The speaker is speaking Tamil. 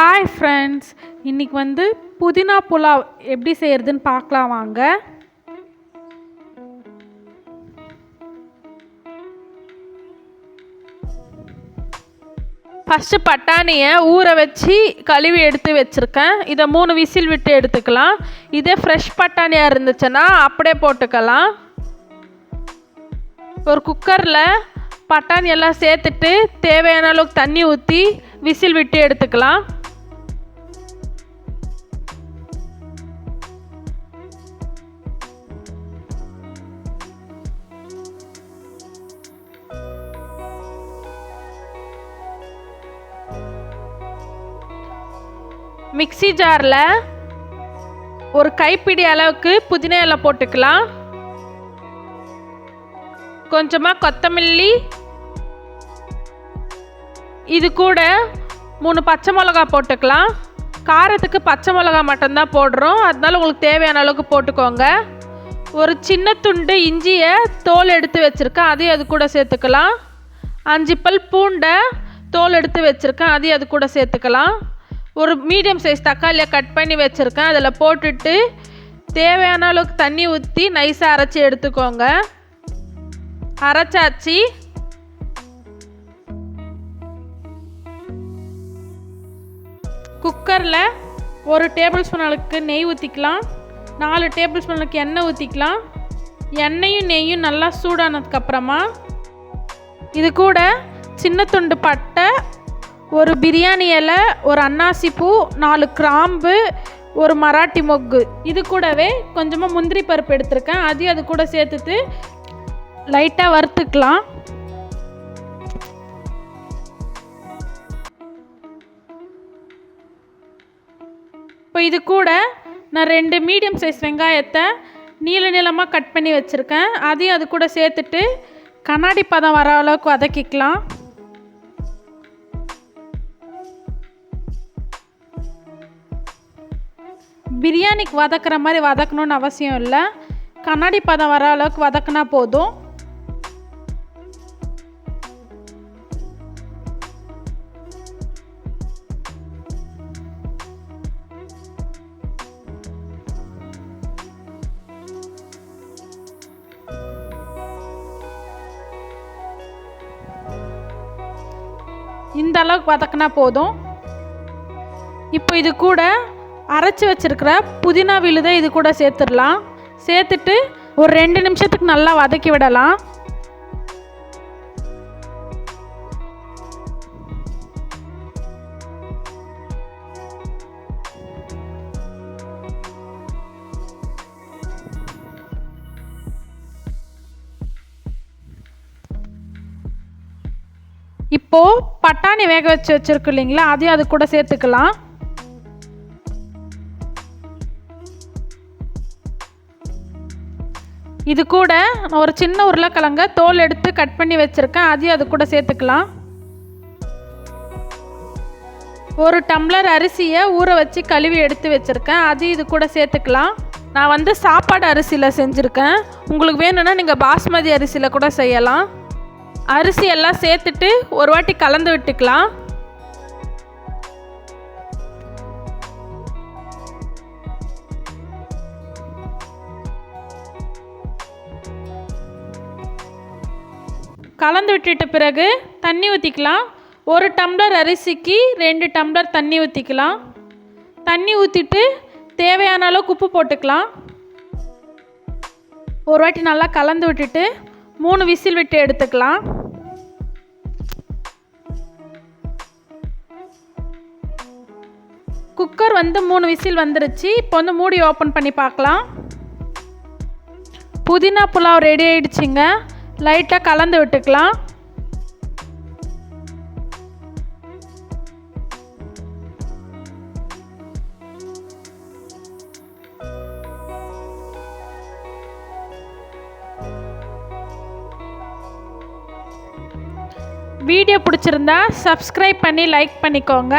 ஹாய் ஃப்ரெண்ட்ஸ் இன்றைக்கி வந்து புதினா புலாவ் எப்படி செய்கிறதுன்னு பார்க்கலாம் வாங்க. ஃபஸ்ட்டு பட்டாணியை ஊற வச்சு கழுவி எடுத்து வச்சுருக்கேன். இதை மூணு விசில் விட்டு எடுத்துக்கலாம். இதே ஃப்ரெஷ் பட்டாணியாக இருந்துச்சுன்னா அப்படியே போட்டுக்கலாம். ஒரு குக்கரில் பட்டாணி எல்லாம் சேர்த்துட்டு தேவையான அளவுக்கு தண்ணி ஊற்றி விசில் விட்டு எடுத்துக்கலாம். மிக்ஸி ஜாரில் ஒரு கைப்பிடி அளவுக்கு புதினா இலை போட்டுக்கலாம். கொஞ்சமாக கொத்தமல்லி. இது கூட மூணு பச்சை மிளகா போட்டுக்கலாம். காரத்துக்கு பச்சை மிளகா மட்டும்தான் போடுறோம். அதனால உங்களுக்கு தேவையான அளவுக்கு போட்டுக்கோங்க. ஒரு சின்ன துண்டு இஞ்சியை தோல் எடுத்து வச்சுருக்கேன். அதையும் அது கூட சேர்த்துக்கலாம். அஞ்சு பல் பூண்டை தோல் எடுத்து வச்சுருக்கேன். அதையும் அது கூட சேர்த்துக்கலாம். ஒரு மீடியம் சைஸ் தக்காளியை கட் பண்ணி வச்சுருக்கேன். அதில் போட்டுட்டு தேவையான அளவுக்கு தண்ணி ஊற்றி நைஸாக அரைச்சி எடுத்துக்கோங்க. அரைச்சாச்சு. குக்கரில் ஒரு டேபிள் ஸ்பூன் அளவுக்கு நெய் ஊற்றிக்கலாம் நாலு டேபிள் ஸ்பூன் அளவுக்கு எண்ணெய் ஊற்றிக்கலாம் எண்ணெயும் நெய்யும் நல்லா சூடானதுக்கப்புறமா இது கூட சின்ன துண்டு பட்டை ஒரு பிரியாணி இலை ஒரு அன்னாசி பூ நாலு கிராம்பு ஒரு மராட்டி மொக்கு. இது கூடவே கொஞ்சமாக முந்திரி பருப்பு எடுத்திருக்கேன். அதையும் அது கூட சேர்த்துட்டு லைட்டாக வறுத்துக்கலாம். இப்போ இது கூட நான் ரெண்டு மீடியம் சைஸ் வெங்காயத்தை நீள நீளமாக கட் பண்ணி வச்சுருக்கேன். அதையும் அது கூட சேர்த்துட்டு கண்ணாடி பதம் வர அளவுக்கு வதக்கிக்கலாம். பிரியாணிக்கு வதக்குற மாதிரி வதக்கணும்னு அவசியம் இல்லை. கண்ணாடி பதம் வர அளவுக்கு வதக்குனா போதும். இந்த அளவுக்கு வதக்குனா போதும். இப்போ இது கூட அரைச்சி வச்சுருக்கிற புதினா விழுதை இது கூட சேர்த்துடலாம். சேர்த்துட்டு ஒரு ரெண்டு நிமிஷத்துக்கு நல்லா வதக்கி விடலாம். இப்போது பட்டாணி வேக வச்சு வச்சுருக்கு இல்லைங்களா அதையும் அது கூட சேர்த்துக்கலாம். இது கூட நான் ஒரு சின்ன உருளைக்கிழங்க தோல் எடுத்து கட் பண்ணி வச்சுருக்கேன். அதையும் அது கூட சேர்த்துக்கலாம். ஒரு டம்ளர் அரிசியை ஊற வச்சு கழுவி எடுத்து வச்சுருக்கேன். அதையும் இது கூட சேர்த்துக்கலாம். நான் வந்து சாப்பாடு அரிசியில் செஞ்சுருக்கேன். உங்களுக்கு வேணும்னா நீங்கள் பாஸ்மதி அரிசியில் கூட செய்யலாம். அரிசி எல்லாம் சேர்த்துட்டு ஒரு வாட்டி கலந்து விட்டுக்கலாம். கலந்து விட்டுட்ட பிறகு தண்ணி ஊற்றிக்கலாம் ஒரு டம்ளர் அரிசிக்கு ரெண்டு டம்ளர் தண்ணி ஊற்றிக்கலாம் தண்ணி ஊற்றிட்டு தேவையான அளவுக்கு உப்பு போட்டுக்கலாம். ஒரு வாட்டி நல்லா கலந்து விட்டுட்டு மூணு விசில் விட்டு எடுத்துக்கலாம். குக்கர் வந்து மூணு விசில் வந்துருச்சு. இப்போ வந்து மூடி ஓப்பன் பண்ணி பார்க்கலாம். புதினா புலாவ் ரெடி ஆயிடுச்சுங்க. லைட்டாக கலந்து விட்டுக்கலாம். வீடியோ பிடிச்சிருந்தா சப்ஸ்கிரைப் பண்ணி லைக் பண்ணிக்கோங்க.